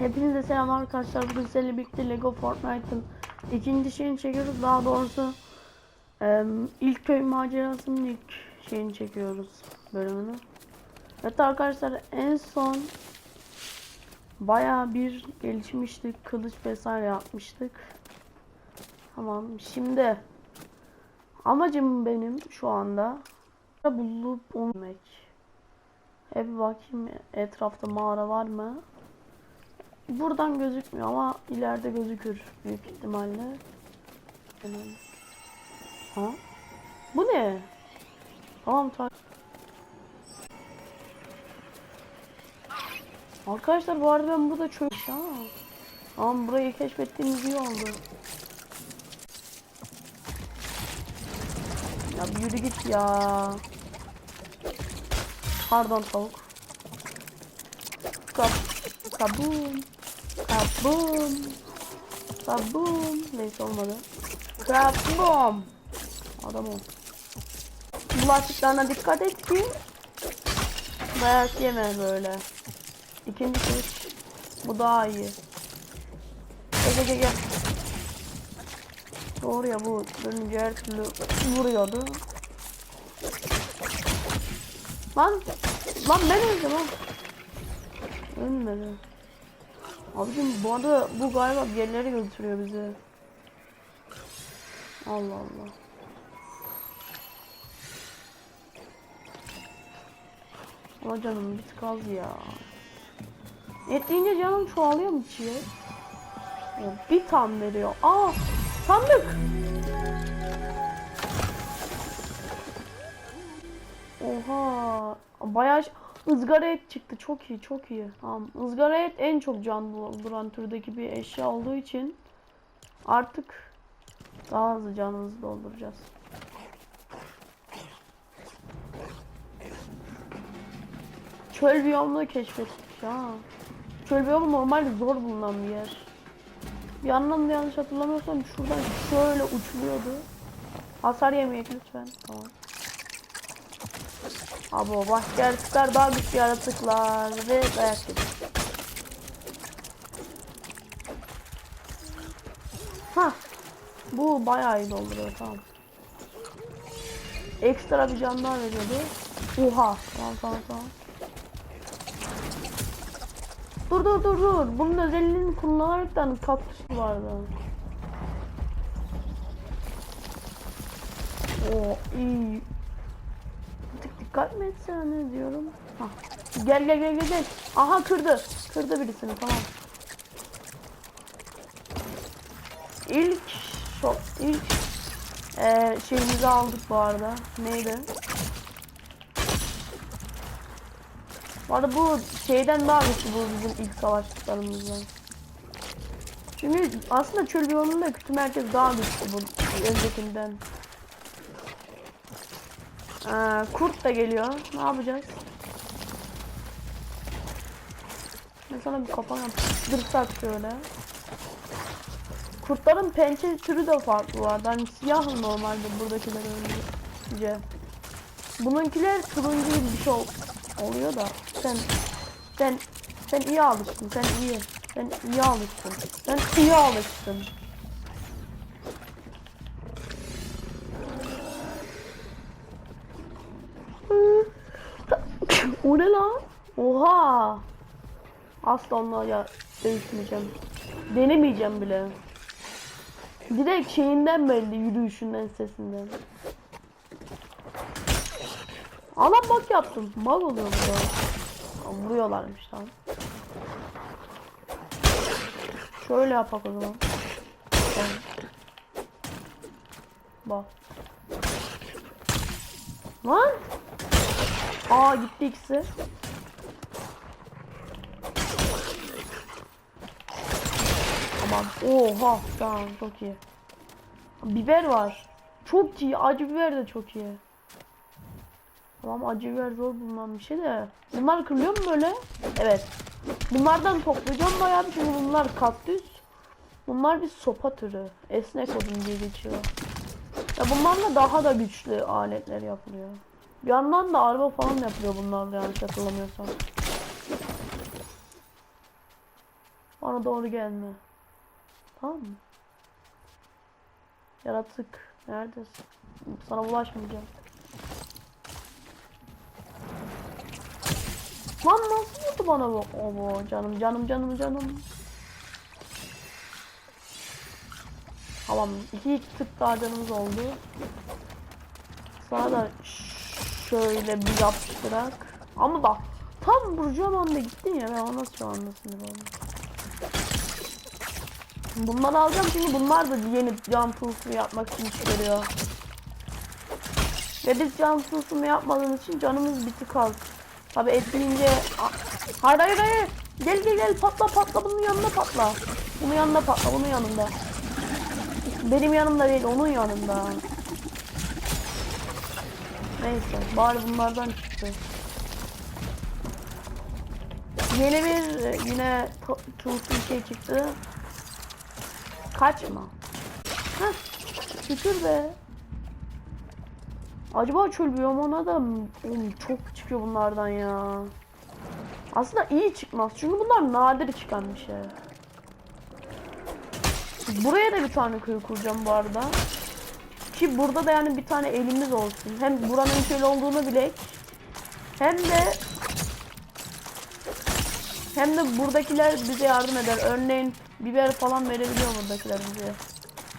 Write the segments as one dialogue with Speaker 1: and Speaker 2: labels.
Speaker 1: Hepinize selam arkadaşlar. Bugün sizlerle birlikte Lego Fortnite'ın ikinci şeyini çekiyoruz. Daha doğrusu ilk köy macerasının ilk şeyini çekiyoruz bölümünü. Evet arkadaşlar en son baya bir gelişmiştik. Kılıç vesaire yapmıştık. Tamam şimdi amacım benim şu anda bulup onu. Hep bakayım etrafta mağara var mı? Buradan gözükmüyor ama ileride gözükür büyük ihtimalle. Ha? Bu ne? Tamam ta Arkadaşlar bu arada ben burada çöp ha. Tamam burayı keşfettiğimiz iyi oldu. Ya bir yürü git ya. Pardon tavuk. Kap kabum. Kabum. Kabum. Neyse olmadı. Kabum. Adam ol. Bulaşıklarına dikkat et ki dayak yeme böyle. İkinci kılıç. Bu daha iyi. Gel gel gel gel. Doğru ya bu dönünce her türlü vuruyordu. Lan lan ben öldüm lan. Ölmedi. Abicim bu arada bu galiba bir yerlere götürüyor bizi. Allah Allah. Ama canım bir tık az ya. Et deyince canım çoğalıyor mu? Ya bir tam veriyor. Aa sandık. Oha. Bayağı ızgara et çıktı. Çok iyi, çok iyi. Tamam. Izgara et en çok can dolduran türdeki bir eşya olduğu için artık daha hızlı canımızı dolduracağız. Çöl biyomunu keşfettik ya. Çöl biyomu normalde zor bulunan bir yer. Bir yandan da yanlış hatırlamıyorsam şuradan şöyle uçuluyordu. Hasar yemeyek lütfen. Tamam. Abo başka yaratıklar daha güçlü yaratıklar ve dayak yedik. Ha, bu bayağı iyi dolduruyor tamam. Ekstra bir can daha veriyordu. Oha, tamam tamam tamam. Dur dur dur dur. Bunun özelliğini kullanaraktan kaktüs vardı. O iyi. Bir tık dikkat mi etsene ne diyorum. Hah. Gel gel gel gel. Aha kırdı. Kırdı birisini tamam. İlk şok ilk eee şeyimizi aldık bu arada. Neydi? Bu arada bu şeyden daha güçlü bu bizim ilk savaştıklarımızdan. Çünkü aslında çöl biyomunda kütü merkez daha güçlü bu öncekinden. Ee, kurt da geliyor. Ne yapacağız? Ben sana bir kapan yaptırsak şöyle. Kurtların pençe türü de farklı var. Hani siyah normalde buradakiler önce. Bununkiler turuncu gibi bir şey ol- oluyor da sen sen sen iyi alıştın. Sen iyi. Sen iyi alıştın. Sen iyi alıştın. O ne lan? Oha. Asla onunla ya dövüşmeyeceğim. Denemeyeceğim bile. Direkt şeyinden belli yürüyüşünden sesinden. Alan bak yaptım. Mal oluyor. Aa, Vuruyorlarmış tamam. Şöyle yapak o zaman. Bak. Lan. Aa gitti ikisi. Tamam. Oha. Tamam çok iyi. Biber var. Çok iyi. Acı biber de çok iyi. Tamam acı biber zor bulunan bir şey de. Bunlar kırılıyor mu böyle? Evet. Bunlardan toplayacağım bayağı bir çünkü bunlar kaktüs. Bunlar bir sopa türü. Esnek odun diye geçiyor. Ya bunlarla daha da güçlü aletler yapılıyor. Bir yandan da araba falan yapıyor bunlarla yanlış hatırlamıyorsam. Bana doğru gelme. Tamam mı? Yaratık. Neredesin? Sana bulaşmayacağım. Lan nasıl vurdu bana bu? Oo canım canım canım canım. Tamam iki iki tık daha canımız oldu. Sana da şöyle bir yapıştırak. Ama bak tam vuracağım anda gittin ya ben şu anda sinir oldum. Bunları alacağım çünkü bunlar da yeni can tılsımı yapmak için görüyor. Ve biz can tılsımı yapmadığımız için canımız bitik az. Tabi et yiyince... A- Hayır hayır hayır. Gel gel gel patla patla bunun yanında patla. Bunun yanında patla bunun yanında. Benim yanımda değil onun yanında. Neyse bari bunlardan çıktı. Yeni bir yine tılsım şey çıktı. Kaçma. Heh, şükür be. Acaba çöl biyomuna da? Oğlum çok çıkıyor bunlardan ya. Aslında iyi çıkmaz. Çünkü bunlar nadir çıkan bir şey. Buraya da bir tane köy kuracağım bu arada. Ki burada da yani bir tane elimiz olsun. Hem buranın köy olduğunu bilek. Hem de hem de buradakiler bize yardım eder. Örneğin biber falan verebiliyor buradakiler bize.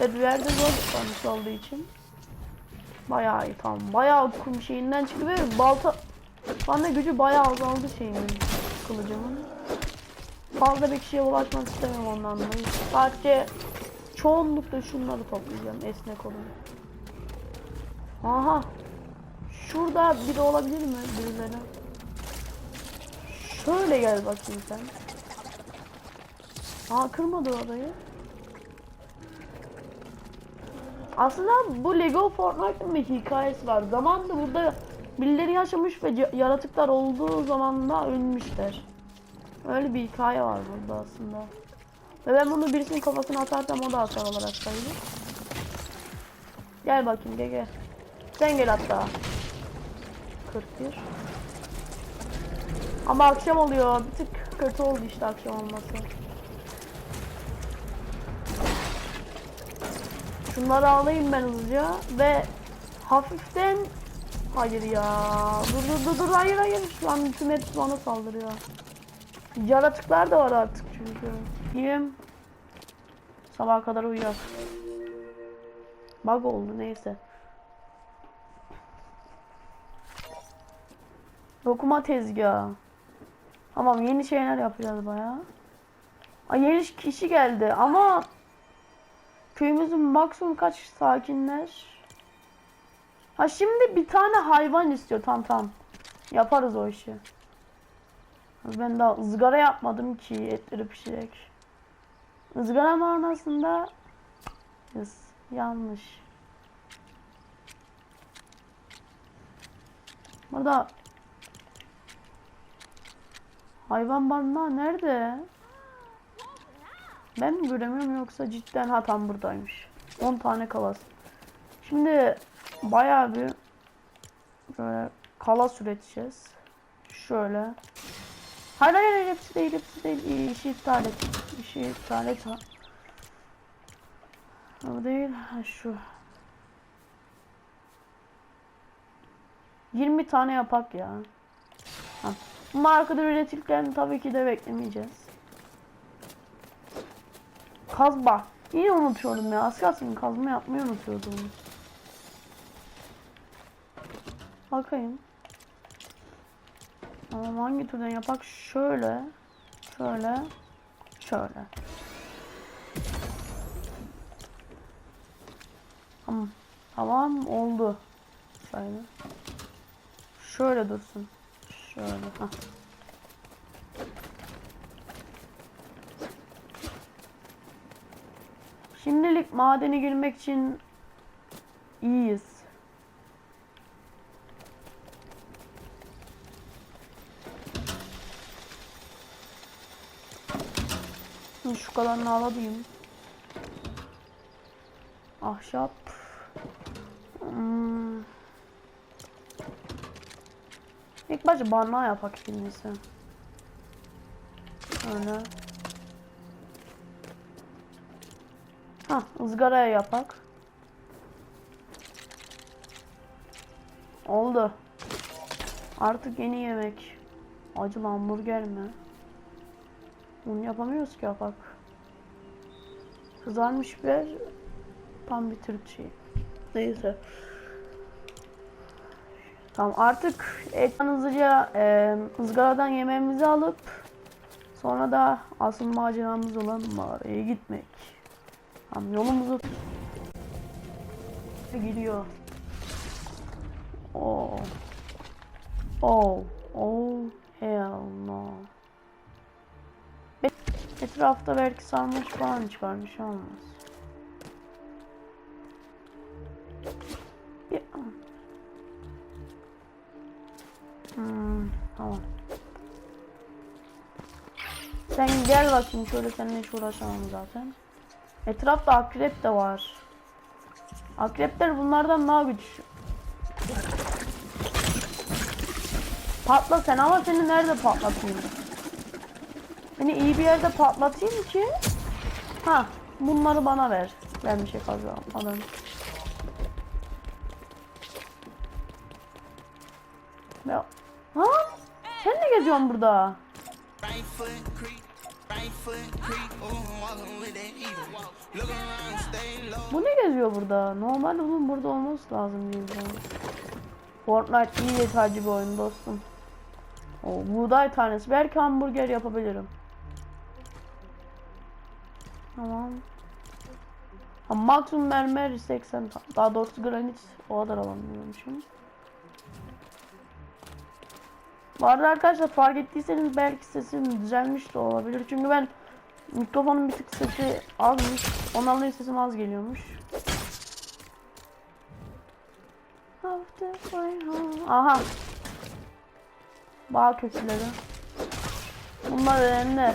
Speaker 1: Ve biber de zor tutulmuş olduğu için. Bayağı iyi tamam. Bayağı kum şeyinden çıktı ve balta bana gücü bayağı azaldı şeyimin kılıcımın. Fazla bir kişiye ulaşmak istemem ondan dolayı. Sadece çoğunlukla şunları toplayacağım esnek olun. Aha. Şurada biri olabilir mi birileri? Şöyle gel bakayım sen. Aa kırmadı orayı. Aslında bu Lego Fortnite'ın bir hikayesi var. Zamanında burada birileri yaşamış ve yaratıklar olduğu zaman da ölmüşler. Öyle bir hikaye var burada aslında. Ve ben bunu birisinin kafasına atarsam o da hasar olarak sayılır. Gel bakayım gel gel. Sen gel hatta. 41. Ama akşam oluyor. Bir tık kötü oldu işte akşam olması. Şunları alayım ben hızlıca ve hafiften hayır ya dur dur dur dur hayır hayır şu an tüm hepsi bana saldırıyor. Yaratıklar da var artık çünkü. Yiyeyim. Sabaha kadar uyuyor. Bug oldu neyse. Dokuma tezgahı. Tamam yeni şeyler yapacağız bayağı. Ay yeni kişi geldi ama köyümüzün maksimum kaç sakinler? Ha şimdi bir tane hayvan istiyor tam tam. Yaparız o işi. Ben daha ızgara yapmadım ki etleri pişirek. Izgara manasında Yes, yanlış. Burada hayvan barınağı nerede? Ben mi göremiyorum yoksa cidden ha tam buradaymış. 10 tane kalas. Şimdi bayağı bir böyle kalas üreteceğiz. Şöyle. Hayır hayır hayır, hepsi değil hepsi değil. İşi iptal et. İşi iptal et. O değil. Ha, şu. 20 tane yapak ya. Ha. Markada üretilirken tabii ki de beklemeyeceğiz. Kazma. Yine unutuyorum ya. Az kalsın kazma yapmayı unutuyordum. Bakayım. Tamam hangi türden yapak? Şöyle. Şöyle. Şöyle. Tamam. Tamam oldu. Şöyle. Şöyle dursun. Şöyle. Hah. Şimdilik madene girmek için iyiyiz. Şu kadarını alayım. Ahşap. Hmm. İlk başta barınağı yapak en iyisi. Öyle. Ha, ızgaraya yapak. Oldu. Artık yeni yemek. Acılı hamburger mi? Bunu yapamıyoruz ki yapak. Kızarmış biber tam bir Türk şeyi. Neyse. Tamam artık etten hızlıca e, ızgaradan yemeğimizi alıp sonra da asıl maceramız olan mağaraya gitmek. Tamam yolumuzu gidiyor. Oh. Oh. Oh. Hell no. Etrafta belki sarmaş falan çıkar bir şey olmaz. Ya. Hmm, tamam. Sen gel bakayım şöyle seninle hiç uğraşamam zaten. Etrafta akrep de var. Akrepler bunlardan daha güçlü. Patla sen ama seni nerede patlatayım? Seni iyi bir yerde patlatayım ki Ha bunları bana ver. Ben bir şey kazanmadım. Ya. Ha? Sen ne geziyorsun burada? Bu ne geziyor burada? Normalde bunun burada olması lazım mi? Fortnite iyi yeterli bir oyun dostum. O buğday tanesi. Belki hamburger yapabilirim. Tamam. Ha, maksimum mermer 80 ta- daha doğrusu granit o kadar alamıyormuşum. Bu arada arkadaşlar fark ettiyseniz belki sesim düzelmiş de olabilir. Çünkü ben mikrofonun bir tık sesi azmış. Ondan dolayı sesim az geliyormuş. Aha. Bağ kökleri. Bunlar önemli.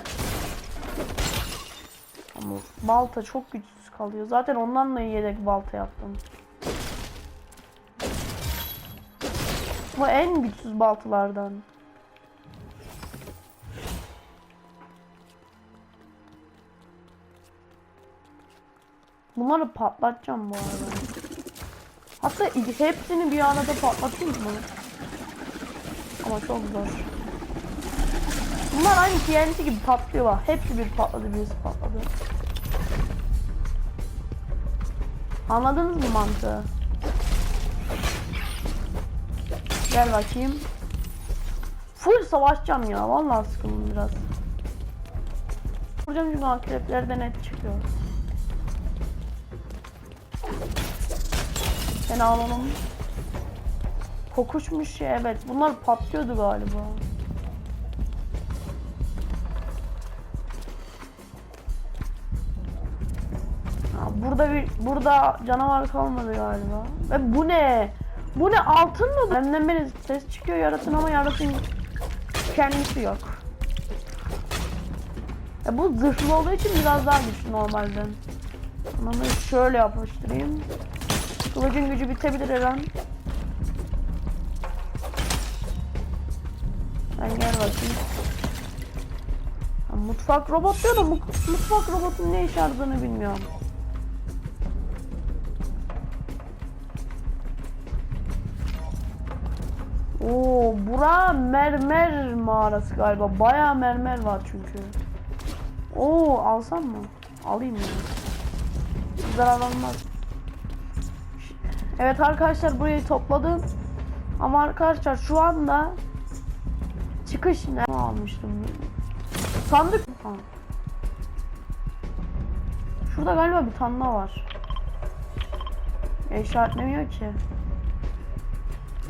Speaker 1: Ama balta çok güçsüz kalıyor. Zaten ondan da yedek balta yaptım. Bu en güçsüz baltalardan. Bunları patlatacağım bu arada. Hatta hepsini bir arada patlatayım mı? Ama çok zor. Bunlar aynı TNT gibi patlıyor bak. Hepsi bir patladı, birisi patladı. Anladınız mı mantığı? Gel bakayım. Full savaşacağım ya. Vallahi sıkıldım biraz. Vuracağım çünkü akreplerden et çıkıyor. Ben alalım. Kokuşmuş ya evet. Bunlar patlıyordu galiba. Burada bir burada canavar kalmadı galiba. Ve bu ne? Bu ne altın mı? Benden beri ses çıkıyor yaratın ama yaratın kendisi yok. Ya bu zırhlı olduğu için biraz daha güçlü normalden. Onu şöyle yapıştırayım. Kılıcın gücü bitebilir her an. Sen gel bakayım. Ha, mutfak robot diyor da mu- mutfak robotun ne işe yaradığını bilmiyorum. Oo, bura mermer mağarası galiba. Bayağı mermer var çünkü. Oo, alsam mı? Alayım ya. Zarar olmaz. Evet arkadaşlar burayı topladım. Ama arkadaşlar şu anda çıkış ne almıştım? Sandık ha. Şurada galiba bir tane var. E, işaretlemiyor ki.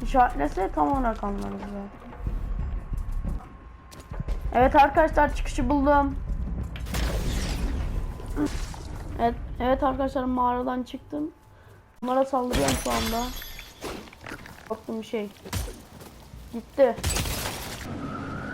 Speaker 1: İşaretlese tam olarak anlarız zaten. Evet arkadaşlar çıkışı buldum. Evet, evet arkadaşlar mağaradan çıktım. Bunlara saldırıyorum şu anda. Baktım bir şey. Gitti.